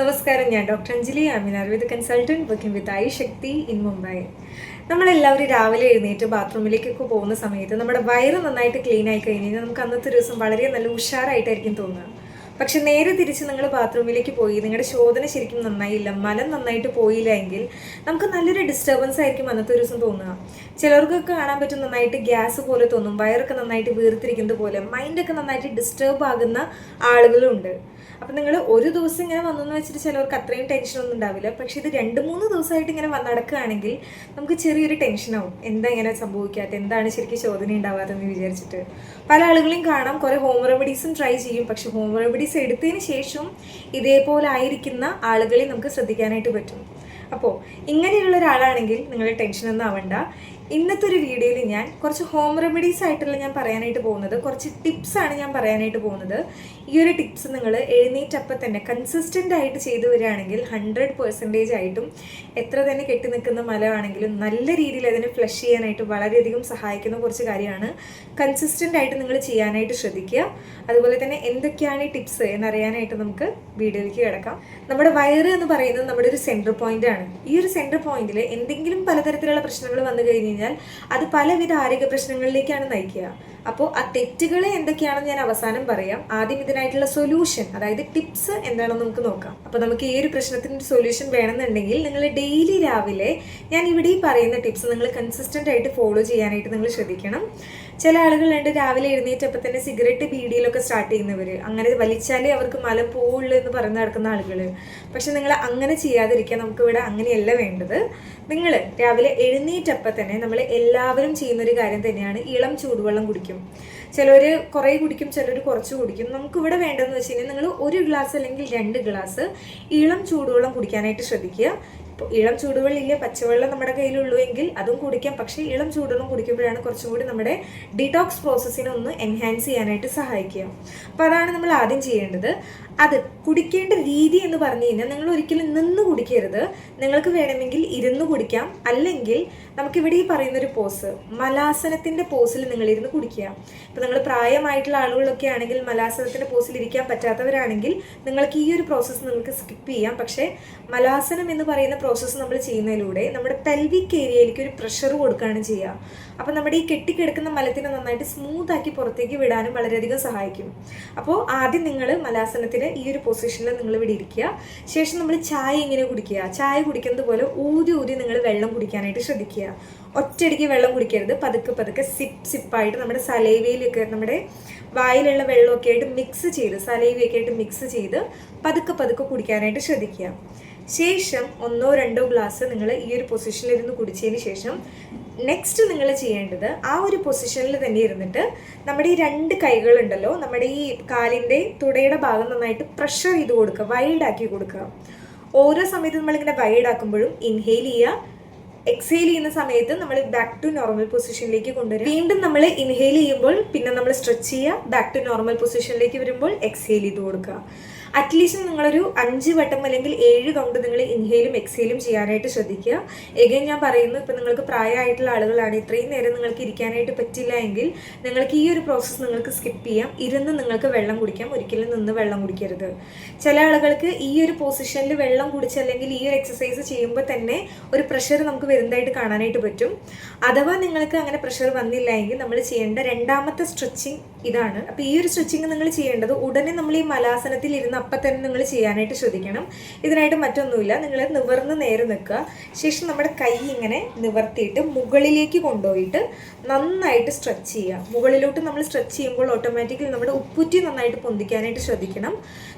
നമസ്കാരം ഞാൻ doctor Anjali. ആമിൻ Ayurveda consultant working with I Shakti in Mumbai നമ്മളെല്ലാവരും രാവിലെ എഴുന്നേറ്റ് ബാത്റൂമിലേക്കൊക്കെ പോകുന്ന സമയത്ത് നമ്മുടെ വയറ് നന്നായിട്ട് ക്ലീൻ ആയി കഴിഞ്ഞാൽ നമുക്ക് അന്നത്തെ ദിവസം വളരെ നല്ല ഉഷാറായിട്ടായിരിക്കും തോന്നുക. പക്ഷെ നേരെ തിരിച്ച് നിങ്ങൾ ബാത്റൂമിലേക്ക് പോയി നിങ്ങളുടെ ശോധന ശരിക്കും നന്നായില്ല മലം നന്നായിട്ട് പോയില്ല എങ്കിൽ നമുക്ക് നല്ലൊരു ഡിസ്റ്റർബൻസ് ആയിരിക്കും അന്നത്തെ ദിവസം തോന്നുക. ചിലർക്കൊക്കെ കാണാൻ പറ്റും നന്നായിട്ട് ഗ്യാസ് പോലെ തോന്നും വയറൊക്കെ നന്നായിട്ട് വീർത്തിരിക്കുന്നത് പോലെ മൈൻഡൊക്കെ നന്നായിട്ട് ഡിസ്റ്റർബ് ആകുന്ന ആളുകളും ഉണ്ട് അപ്പം നിങ്ങൾ ഒരു ദിവസം ഇങ്ങനെ വന്നെന്ന് വെച്ചിട്ട് ചിലവർക്ക് അത്രയും ടെൻഷനൊന്നും ഉണ്ടാവില്ല. പക്ഷേ ഇത് രണ്ട് മൂന്ന് ദിവസമായിട്ട് ഇങ്ങനെ നടക്കുകയാണെങ്കിൽ നമുക്ക് ചെറിയൊരു ടെൻഷനാവും എന്താ ഇങ്ങനെ സംഭവിക്കാത്ത? എന്താണ് ശരിക്കും ചോദന ഉണ്ടാവാത്തതെന്ന് വിചാരിച്ചിട്ട്. പല ആളുകളെയും കാണാം. കുറേ ഹോം റെമഡീസും ട്രൈ ചെയ്യും. പക്ഷെ ഹോം റെമഡീസ് എടുത്തതിന് ശേഷം ഇതേപോലെ ആയിരിക്കുന്ന ആളുകളെ നമുക്ക് ശ്രദ്ധിക്കാനായിട്ട് പറ്റും. അപ്പോൾ ഇങ്ങനെയുള്ള ഒരാളാണെങ്കിൽ നിങ്ങൾ ടെൻഷനൊന്നും ആവണ്ട. ഇന്നത്തെ ഒരു വീഡിയോയിൽ ഞാൻ കുറച്ച് ഹോം റെമഡീസ് ആയിട്ടുള്ള ഞാൻ പറയാനായിട്ട് പോകുന്നത്. കുറച്ച് ടിപ്സ് ആണ് ഞാൻ പറയാനായിട്ട് പോകുന്നത്. ഈ ഒരു ടിപ്സ് നിങ്ങൾ എഴുന്നേറ്റപ്പം തന്നെ കൺസിസ്റ്റന്റ് ആയിട്ട് ചെയ്തു വരികയാണെങ്കിൽ ഹൺഡ്രഡ് പെർസെന്റേജ് ആയിട്ടും എത്ര തന്നെ കെട്ടി നിൽക്കുന്ന മലമാണെങ്കിലും നല്ല രീതിയിൽ അതിനെ ഫ്ലഷ് ചെയ്യാനായിട്ട് വളരെയധികം സഹായിക്കുന്ന കുറച്ച് കാര്യമാണ് കൺസിസ്റ്റന്റ് ആയിട്ട് നിങ്ങൾ ചെയ്യാനായിട്ട് ശ്രദ്ധിക്കുക. അതുപോലെ തന്നെ എന്തൊക്കെയാണ് ഈ ടിപ്സ് എന്നറിയാനായിട്ട് നമുക്ക് വീഡിയോയിലേക്ക് കിടക്കാം. നമ്മുടെ വയറ് എന്ന് പറയുന്നത് നമ്മുടെ ഒരു സെന്റർ പോയിന്റ് ആണ്. ഈ ഒരു സെന്റർ പോയിന്റിൽ എന്തെങ്കിലും പലതരത്തിലുള്ള പ്രശ്നങ്ങൾ വന്നു കഴിഞ്ഞ് കഴിഞ്ഞാൽ അത് പലവിധ ആരോഗ്യ പ്രശ്നങ്ങളിലേക്കാണ് നയിക്കുക. അപ്പോൾ ആ തെറ്റുകൾ എന്തൊക്കെയാണെന്ന് ഞാൻ അവസാനം പറയാം. ആദ്യം ഇതിനായിട്ടുള്ള സൊല്യൂഷൻ അതായത് ടിപ്സ് എന്താണെന്ന് നമുക്ക് നോക്കാം. അപ്പോൾ നമുക്ക് ഈ ഒരു പ്രശ്നത്തിന് സൊല്യൂഷൻ വേണമെന്നുണ്ടെങ്കിൽ നിങ്ങൾ ഡെയിലി രാവിലെ ഞാൻ ഇവിടെ ഈ പറയുന്ന ടിപ്സ് നിങ്ങൾ കൺസിസ്റ്റന്റ് ആയിട്ട് ഫോളോ ചെയ്യാനായിട്ട് നിങ്ങൾ ശ്രദ്ധിക്കണം. ചില ആളുകളുണ്ട് രാവിലെ എഴുന്നേറ്റപ്പോൾ തന്നെ സിഗരറ്റ് ബീഡിയിലൊക്കെ സ്റ്റാർട്ട് ചെയ്യുന്നവർ അങ്ങനെ വലിച്ചാലേ അവർക്ക് മല പോവുള്ളൂ എന്ന് പറഞ്ഞ് നടക്കുന്ന ആളുകൾ പക്ഷെ നിങ്ങൾ അങ്ങനെ ചെയ്യാതിരിക്കാൻ നമുക്ക് ഇവിടെ അങ്ങനെയല്ല വേണ്ടത്. നിങ്ങൾ രാവിലെ എഴുന്നേറ്റപ്പം തന്നെ നമ്മൾ എല്ലാവരും ചെയ്യുന്നൊരു കാര്യം തന്നെയാണ് ഇളം ചൂടുവെള്ളം കുടിക്കും. ചിലർ കുറേ കുടിക്കും ചിലർ കുറച്ച് കുടിക്കും. നമുക്ക് ഇവിടെ വേണ്ടതെന്ന് വെച്ച് കഴിഞ്ഞാൽ നിങ്ങൾ ഒരു ഗ്ലാസ് അല്ലെങ്കിൽ രണ്ട് ഗ്ലാസ് ഇളം ചൂടുവെള്ളം കുടിക്കാനായിട്ട് ശ്രദ്ധിക്കുക. ഇളം ചൂടുവെള്ളില്ല പച്ചവെള്ളം നമ്മുടെ കയ്യിലുള്ളൂ എങ്കിൽ അതും കുടിക്കാം. പക്ഷേ ഇളം ചൂടുവെള്ളം കുടിക്കുമ്പോഴാണ് കുറച്ചും കൂടി നമ്മുടെ ഡീടോക്സ് പ്രോസസ്സിനെ ഒന്ന് എൻഹാൻസ് ചെയ്യാനായിട്ട് സഹായിക്കുക. അപ്പോൾ അതാണ് നമ്മൾ ആദ്യം ചെയ്യേണ്ടത്. അത് കുടിക്കേണ്ട രീതി എന്ന് പറഞ്ഞു കഴിഞ്ഞാൽ നിങ്ങൾ ഒരിക്കലും നിന്ന് കുടിക്കരുത്. നിങ്ങൾക്ക് വേണമെങ്കിൽ ഇരുന്ന് കുടിക്കാം. അല്ലെങ്കിൽ നമുക്കിവിടെ ഈ പറയുന്നൊരു പോസ് മലാസനത്തിന്റെ പോസിൽ നിങ്ങൾ ഇരുന്ന് കുടിക്കുക. ഇപ്പോൾ നിങ്ങൾ പ്രായമായിട്ടുള്ള ആളുകളൊക്കെ ആണെങ്കിൽ മലാസനത്തിന്റെ പോസിൽ ഇരിക്കാൻ പറ്റാത്തവരാണെങ്കിൽ നിങ്ങൾക്ക് ഈ ഒരു പ്രോസസ്സ് നിങ്ങൾക്ക് സ്കിപ്പ് ചെയ്യാം. പക്ഷേ മലാസനം എന്ന് പറയുന്ന പ്രോസസ്സ് നമ്മൾ ചെയ്യുന്നതിലൂടെ നമ്മുടെ പെൽവിക് ഏരിയയിലേക്ക് ഒരു പ്രഷർ കൊടുക്കുകയാണ് ചെയ്യുക. അപ്പോൾ നമ്മുടെ ഈ കെട്ടിക്കിടക്കുന്ന മലത്തിനെ നന്നായിട്ട് സ്മൂത്താക്കി പുറത്തേക്ക് വിടാനും വളരെയധികം സഹായിക്കും. അപ്പോൾ ആദ്യം നിങ്ങൾ മലാസനത്തിന് ഈ ഒരു പൊസിഷനിൽ നിങ്ങൾ ഇവിടെ ഇരിക്കുക. ശേഷം നമ്മൾ ചായ ഇങ്ങനെ കുടിക്കുക? ചായ കുടിക്കുന്നത് പോലെ ഊതി ഊതി നിങ്ങൾ വെള്ളം കുടിക്കാനായിട്ട് ശ്രദ്ധിക്കുക. ഒറ്റയടിക്ക് വെള്ളം കുടിക്കരുത്. പതുക്കെ പതുക്കെ സിപ്പ് സിപ്പായിട്ട് നമ്മുടെ സലൈവയിലൊക്കെ നമ്മുടെ വായിലുള്ള വെള്ളമൊക്കെ ആയിട്ട് മിക്സ് ചെയ്ത് സലൈവയൊക്കെ ആയിട്ട് മിക്സ് ചെയ്ത് പതുക്കെ പതുക്കെ കുടിക്കാനായിട്ട് ശ്രദ്ധിക്കുക. ശേഷം ഒന്നോ രണ്ടോ ഗ്ലാസ് നിങ്ങൾ ഈ ഒരു പൊസിഷനിൽ ഇരുന്ന് കുടിച്ചതിന് ശേഷം നെക്സ്റ്റ് നിങ്ങൾ ചെയ്യേണ്ടത് ആ ഒരു പൊസിഷനിൽ തന്നെ ഇരുന്നിട്ട് നമ്മുടെ ഈ രണ്ട് കൈകളുണ്ടല്ലോ നമ്മുടെ ഈ കാലിന്റെ തുടയുടെ ഭാഗം നന്നായിട്ട് പ്രഷർ ചെയ്ത് കൊടുക്കുക വൈഡാക്കി കൊടുക്കുക. ഓരോ സമയത്തും നമ്മളിങ്ങനെ വൈഡാക്കുമ്പോഴും ഇൻഹെയിൽ ചെയ്യുക എക്സെയിൽ ചെയ്യുന്ന സമയത്ത് നമ്മൾ ബാക്ക് ടു നോർമൽ പൊസിഷനിലേക്ക് കൊണ്ടുവരും വീണ്ടും നമ്മൾ ഇൻഹേൽ ചെയ്യുമ്പോൾ പിന്നെ നമ്മൾ സ്ട്രെച്ച് ചെയ്യുക ബാക്ക് ടു നോർമൽ പൊസിഷനിലേക്ക് വരുമ്പോൾ എക്സെയിൽ ചെയ്ത് കൊടുക്കുക. അറ്റ്ലീസ്റ്റ് നിങ്ങളൊരു അഞ്ച് വട്ടം അല്ലെങ്കിൽ ഏഴ് കൗണ്ട് നിങ്ങൾ ഇൻഹെയിലും എക്സെയിലും ചെയ്യാനായിട്ട് ശ്രദ്ധിക്കുക. എഗൈൻ ഞാൻ പറയുന്നു ഇപ്പം നിങ്ങൾക്ക് പ്രായമായിട്ടുള്ള ആളുകളാണ് ഇത്രയും നേരം നിങ്ങൾക്ക് ഇരിക്കാനായിട്ട് പറ്റില്ല എങ്കിൽ നിങ്ങൾക്ക് ഈ ഒരു പ്രോസസ്സ് നിങ്ങൾക്ക് സ്കിപ്പ് ചെയ്യാം. ഇരുന്ന് നിങ്ങൾക്ക് വെള്ളം കുടിക്കാം. ഒരിക്കലും നിന്ന് വെള്ളം കുടിക്കരുത്. ചില ആളുകൾക്ക് ഈ ഒരു പൊസിഷനിൽ വെള്ളം കുടിച്ച് അല്ലെങ്കിൽ ഈ ഒരു എക്സസൈസ് ചെയ്യുമ്പോൾ തന്നെ ഒരു പ്രഷർ നമുക്ക് വരുന്നതായിട്ട് കാണാനായിട്ട് പറ്റും? അഥവാ നിങ്ങൾക്ക് അങ്ങനെ പ്രഷർ വന്നില്ല എങ്കിൽ നമ്മൾ ചെയ്യേണ്ട രണ്ടാമത്തെ സ്ട്രെച്ചിങ് ഇതാണ്. അപ്പോൾ ഈ ഒരു സ്ട്രെച്ചിങ് നിങ്ങൾ ചെയ്യേണ്ടത് ഉടനെ നമ്മൾ ഈ മലാസനത്തിൽ ഇരുന്ന് അപ്പം തന്നെ നിങ്ങൾ ചെയ്യാനായിട്ട് ശ്രദ്ധിക്കണം. ഇതിനായിട്ട് മറ്റൊന്നുമില്ല. നിങ്ങൾ നിവർന്ന് നേരെ നിൽക്കുക. ശേഷം നമ്മുടെ കൈ ഇങ്ങനെ നിവർത്തിയിട്ട് മുകളിലേക്ക് കൊണ്ടുപോയിട്ട് നന്നായിട്ട് സ്ട്രെച്ച് ചെയ്യുക. മുകളിലോട്ട് നമ്മൾ സ്ട്രെച്ച് ചെയ്യുമ്പോൾ ഓട്ടോമാറ്റിക്കലി നമ്മുടെ ഉപ്പുറ്റി നന്നായിട്ട് പൊന്തിക്കാനായിട്ട് ശ്രദ്ധിക്കണം.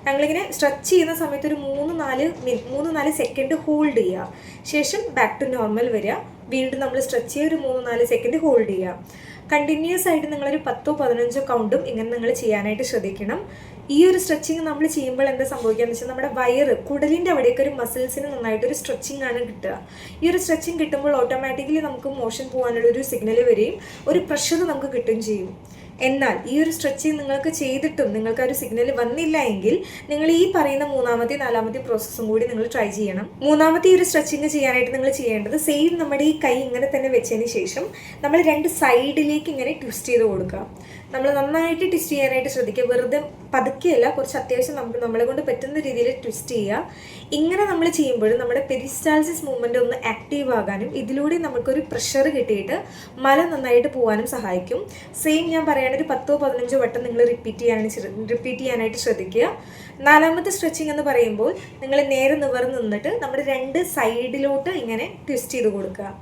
ഞങ്ങളിങ്ങനെ സ്ട്രെച്ച് ചെയ്യുന്ന സമയത്ത് ഒരു മൂന്ന് നാല് മിനി മൂന്ന് നാല് സെക്കൻഡ് ഹോൾഡ് ചെയ്യുക. ശേഷം ബാക്ക് ടു നോർമൽ വരിക. വീണ്ടും നമ്മൾ സ്ട്രെച്ച് ചെയ്യുക ഒരു മൂന്ന് നാല് സെക്കൻഡ് ഹോൾഡ് ചെയ്യുക. കണ്ടിന്യൂസ് ആയിട്ട് നിങ്ങളൊരു പത്തോ പതിനഞ്ചോ കൗണ്ടും ഇങ്ങനെ നിങ്ങൾ ചെയ്യാനായിട്ട് ശ്രദ്ധിക്കണം. ഈ ഒരു സ്ട്രെച്ചിങ് നമ്മൾ ചെയ്യുമ്പോൾ എന്താ സംഭവിക്കുകയെന്ന് വെച്ചാൽ നമ്മുടെ വയറ് കുടലിന്റെ അവിടെയൊക്കെ ഒരു മസിൽസിന് നന്നായിട്ട് ഒരു സ്ട്രെച്ചിങ് ആണ് കിട്ടുക. ഈ ഒരു സ്ട്രെച്ചിങ് കിട്ടുമ്പോൾ ഓട്ടോമാറ്റിക്കലി നമുക്ക് മോഷൻ പോകാനുള്ള ഒരു സിഗ്നൽ വരികയും ഒരു പ്രഷർ നമുക്ക് കിട്ടുകയും ചെയ്യും. എന്നാൽ ഈ ഒരു സ്ട്രെച്ചിങ് നിങ്ങൾക്ക് ചെയ്തിട്ടും നിങ്ങൾക്ക് ഒരു സിഗ്നൽ വന്നില്ല എങ്കിൽ നിങ്ങൾ ഈ പറയുന്ന മൂന്നാമത്തെ നാലാമത്തെ പ്രോസസ്സും കൂടി നിങ്ങൾ ട്രൈ ചെയ്യണം. മൂന്നാമത്തെ ഈ ഒരു സ്ട്രെച്ചിങ് ചെയ്യാനായിട്ട് നിങ്ങൾ ചെയ്യേണ്ടത് സെയിം നമ്മുടെ ഈ കൈ ഇങ്ങനെ തന്നെ വെച്ചതിന് ശേഷം നമ്മൾ രണ്ട് സൈഡിലേക്ക് ഇങ്ങനെ ട്വിസ്റ്റ് ചെയ്ത് കൊടുക്കുക. നമ്മൾ നന്നായിട്ട് ട്വിസ്റ്റ് ചെയ്യാനായിട്ട് ശ്രദ്ധിക്കുക. വെറുതെ പതുക്കെയല്ല കുറച്ച് അത്യാവശ്യം നമുക്ക് നമ്മളെ കൊണ്ട് പറ്റുന്ന രീതിയിൽ ട്വിസ്റ്റ് ചെയ്യുക. ഇങ്ങനെ നമ്മൾ ചെയ്യുമ്പോൾ നമ്മുടെ പെരിസ്റ്റാൾസിസ് മൂവ്മെന്റ് ഒന്ന് ആക്റ്റീവ് ആകാനും ഇതിലൂടെ നമുക്കൊരു പ്രഷർ കിട്ടിയിട്ട് മല നന്നായിട്ട് പോകാനും സഹായിക്കും. സെയിം ഞാൻ പറയുകയാണെങ്കിൽ ഒരു പത്തോ പതിനഞ്ചോ വട്ടം നിങ്ങൾ റിപ്പീറ്റ് ചെയ്യാനാണ് റിപ്പീറ്റ് ചെയ്യാനായിട്ട് ശ്രദ്ധിക്കുക. നാലാമത്തെ സ്ട്രെച്ചിങ് എന്ന് പറയുമ്പോൾ നിങ്ങൾ നേരെ നിവർന്ന് നിന്നിട്ട് നമ്മുടെ രണ്ട് സൈഡിലോട്ട് ഇങ്ങനെ ട്വിസ്റ്റ് ചെയ്ത് കൊടുക്കുക.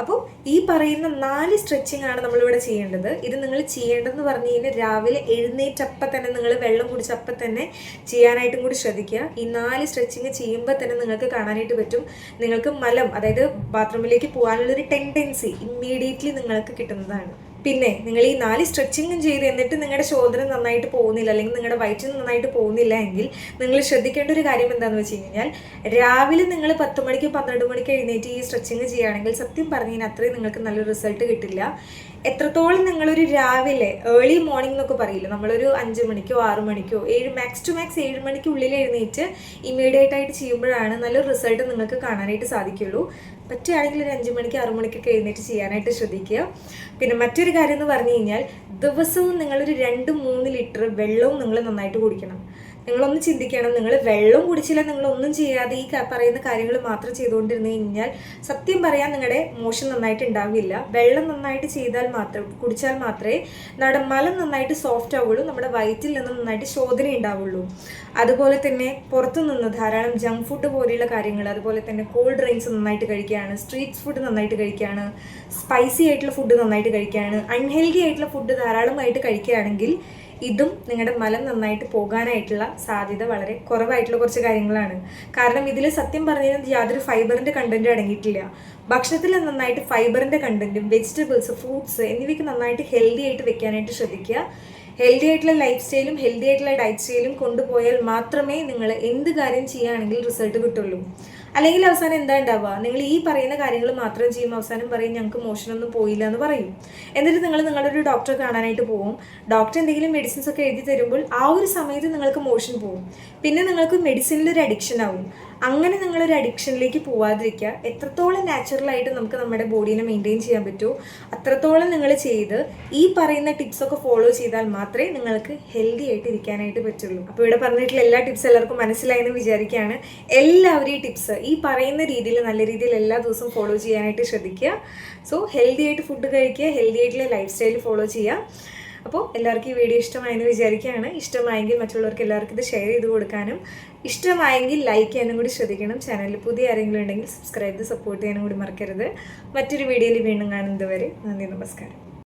അപ്പോൾ ഈ പറയുന്ന നാല് സ്ട്രെച്ചിങ് ആണ് നമ്മളിവിടെ ചെയ്യേണ്ടത്. ഇത് നിങ്ങൾ ചെയ്യേണ്ടതെന്ന് പറഞ്ഞു കഴിഞ്ഞാൽ രാവിലെ എഴുന്നേറ്റപ്പം തന്നെ നിങ്ങൾ വെള്ളം കുടിച്ചപ്പം തന്നെ ചെയ്യാനായിട്ടും കൂടി ശ്രദ്ധിക്കുക. ഈ നാല് സ്ട്രെച്ചിങ് ചെയ്യുമ്പോൾ തന്നെ നിങ്ങൾക്ക് കാണാനായിട്ട് പറ്റും. നിങ്ങൾക്ക് മലം അതായത് ബാത്റൂമിലേക്ക് പോകാനുള്ളൊരു ടെൻഡൻസി ഇമ്മീഡിയറ്റ്ലി നിങ്ങൾക്ക് കിട്ടുന്നതാണ്. പിന്നെ നിങ്ങൾ ഈ നാല് സ്ട്രെച്ചിങ്ങും ചെയ്ത് എന്നിട്ട് നിങ്ങളുടെ ഷോൾഡർ നന്നായിട്ട് പോകുന്നില്ല അല്ലെങ്കിൽ നിങ്ങളുടെ വയറ്റിൽ നന്നായിട്ട് പോകുന്നില്ല എങ്കിൽ നിങ്ങൾ ശ്രദ്ധിക്കേണ്ട ഒരു കാര്യം എന്താണെന്ന് വെച്ച് കഴിഞ്ഞാൽ രാവിലെ നിങ്ങൾ പത്ത് മണിക്ക് പന്ത്രണ്ട് മണിക്ക് എഴുന്നേറ്റ് ഈ സ്ട്രെച്ചിങ് ചെയ്യുകയാണെങ്കിൽ സത്യം പറഞ്ഞു കഴിഞ്ഞാൽ അത്രയും നിങ്ങൾക്ക് നല്ലൊരു റിസൾട്ട് കിട്ടില്ല. എത്രത്തോളം നിങ്ങളൊരു രാവിലെ ഏർലി മോർണിംഗ് എന്നൊക്കെ പറയില്ല നമ്മളൊരു അഞ്ച് മണിക്കോ ആറു മണിക്കോ ഏഴ് മാക്സ് ടു മാക്സ് ഏഴ് മണിക്കുള്ളിൽ എഴുന്നേറ്റ് ഇമ്മീഡിയറ്റ് ആയിട്ട് ചെയ്യുമ്പോഴാണ് നല്ലൊരു റിസൾട്ട് നിങ്ങൾക്ക് കാണാനായിട്ട് സാധിക്കുള്ളൂ പറ്റുകയാണെങ്കിൽ ഒരു അഞ്ച് മണിക്ക് ആറു മണിക്കൊക്കെ എഴുന്നേറ്റ് ചെയ്യാനായിട്ട് ശ്രദ്ധിക്കുക. പിന്നെ മറ്റൊരു കാര്യം എന്ന് പറഞ്ഞു കഴിഞ്ഞാൽ ദിവസവും നിങ്ങളൊരു രണ്ട് മൂന്ന് ലിറ്റർ വെള്ളവും നിങ്ങൾ നന്നായിട്ട് കുടിക്കണം. നിങ്ങളൊന്ന് ചിന്തിക്കണം. നിങ്ങൾ വെള്ളം കുടിച്ചില്ല നിങ്ങളൊന്നും ചെയ്യാതെ ഈ പറയുന്ന കാര്യങ്ങൾ മാത്രം ചെയ്തുകൊണ്ടിരുന്നു കഴിഞ്ഞാൽ സത്യം പറയാൻ നിങ്ങളുടെ മോശം നന്നായിട്ട് ഉണ്ടാവില്ല. വെള്ളം നന്നായിട്ട് ചെയ്താൽ മാത്രം കുടിച്ചാൽ മാത്രമേ നമ്മുടെ മലം നന്നായിട്ട് സോഫ്റ്റ് ആവുള്ളൂ നമ്മുടെ വയറ്റിൽ നിന്ന് നന്നായിട്ട് ശോധന ഉണ്ടാവുള്ളൂ. അതുപോലെ തന്നെ പുറത്തു നിന്ന് ധാരാളം ജങ്ക് ഫുഡ് പോലെയുള്ള കാര്യങ്ങൾ അതുപോലെ തന്നെ കോൾഡ് ഡ്രിങ്ക്സ് നന്നായിട്ട് കഴിക്കുകയാണ് സ്ട്രീറ്റ് ഫുഡ് നന്നായിട്ട് കഴിക്കുകയാണ് സ്പൈസി ആയിട്ടുള്ള ഫുഡ് നന്നായിട്ട് കഴിക്കുകയാണ് അൺഹെൽത്തി ആയിട്ടുള്ള ഫുഡ് ധാരാളമായിട്ട് കഴിക്കുകയാണെങ്കിൽ ഇതും നിങ്ങളുടെ മലം നന്നായിട്ട് പോകാനായിട്ടുള്ള സാധ്യത വളരെ കുറവായിട്ടുള്ള കുറച്ച് കാര്യങ്ങളാണ്. കാരണം ഇതിൽ സത്യം പറഞ്ഞു കഴിഞ്ഞാൽ യാതൊരു ഫൈബറിന്റെ കണ്ടന്റ് അടങ്ങിയിട്ടില്ല. ഭക്ഷണത്തിൽ നന്നായിട്ട് ഫൈബറിന്റെ കണ്ടന്റും വെജിറ്റബിൾസ് ഫ്രൂട്ട്സ് എന്നിവയ്ക്ക് നന്നായിട്ട് ഹെൽത്തി ആയിട്ട് വെക്കാനായിട്ട് ശ്രദ്ധിക്കുക. ഹെൽത്തി ആയിട്ടുള്ള ലൈഫ് സ്റ്റൈലും ഹെൽത്തി ആയിട്ടുള്ള ഡയറ്റ് സ്റ്റൈലും കൊണ്ടുപോയാൽ മാത്രമേ നിങ്ങൾ എന്ത് കാര്യം ചെയ്യുകയാണെങ്കിൽ റിസൾട്ട് കിട്ടുള്ളൂ. അല്ലെങ്കിൽ അവസാനം എന്താ ഉണ്ടാവുക? നിങ്ങൾ ഈ പറയുന്ന കാര്യങ്ങൾ മാത്രം ചെയ്യും അവസാനം പറയും ഞങ്ങൾക്ക് മോഷനൊന്നും പോയില്ല എന്ന് പറയും. എന്നിട്ട് നിങ്ങൾ നിങ്ങളുടെ ഒരു ഡോക്ടറെ കാണാനായിട്ട് പോകും ഡോക്ടർ എന്തെങ്കിലും മെഡിസിൻസ് ഒക്കെ എഴുതി തരുമ്പോൾ ആ ഒരു സമയത്ത് നിങ്ങൾക്ക് മോഷൻ പോകും പിന്നെ നിങ്ങൾക്ക് മെഡിസിനിൽ ഒരു അഡിക്ഷൻ ആവും. അങ്ങനെ നിങ്ങളൊരു അഡിക്ഷനിലേക്ക് പോവാതിരിക്കുക. എത്രത്തോളം നാച്ചുറലായിട്ട് നമുക്ക് നമ്മുടെ ബോഡീനെ മെയിന്റെയിൻ ചെയ്യാൻ പറ്റുമോ അത്രത്തോളം നിങ്ങൾ ചെയ്ത് ഈ പറയുന്ന ടിപ്സൊക്കെ ഫോളോ ചെയ്താൽ മാത്രമേ നിങ്ങൾക്ക് ഹെൽത്തി ആയിട്ട് ഇരിക്കാനായിട്ട് പറ്റുള്ളൂ. അപ്പോൾ ഇവിടെ പറഞ്ഞിട്ടുള്ള എല്ലാ ടിപ്സ് എല്ലാവർക്കും മനസ്സിലായെന്ന് വിചാരിക്കുകയാണ്. എല്ലാവരും ഈ ടിപ്സ് ഈ പറയുന്ന രീതിയിൽ നല്ല രീതിയിൽ എല്ലാ ദിവസവും ഫോളോ ചെയ്യാനായിട്ട് ശ്രദ്ധിക്കുക. സോ ഹെൽത്തി ആയിട്ട് ഫുഡ് കഴിക്കുക ഹെൽത്തി ആയിട്ടുള്ള ലൈഫ് സ്റ്റൈൽ ഫോളോ ചെയ്യുക. അപ്പോൾ എല്ലാവർക്കും ഈ വീഡിയോ ഇഷ്ടമായെന്ന് വിചാരിക്കുകയാണ്. ഇഷ്ടമായെങ്കിൽ മറ്റുള്ളവർക്ക് എല്ലാവർക്കും ഇത് ഷെയർ ചെയ്ത് കൊടുക്കാനും ഇഷ്ടമായെങ്കിൽ ലൈക്ക് ചെയ്യാനും കൂടി ശ്രദ്ധിക്കണം. ചാനലിൽ പുതിയ ആരെങ്കിലും ഉണ്ടെങ്കിൽ സബ്സ്ക്രൈബ് ചെയ്ത് സപ്പോർട്ട് ചെയ്യാനും കൂടി മറക്കരുത്. മറ്റൊരു വീഡിയോയിൽ വീണ്ടും കാണുന്നത് വരെ നന്ദി നമസ്കാരം.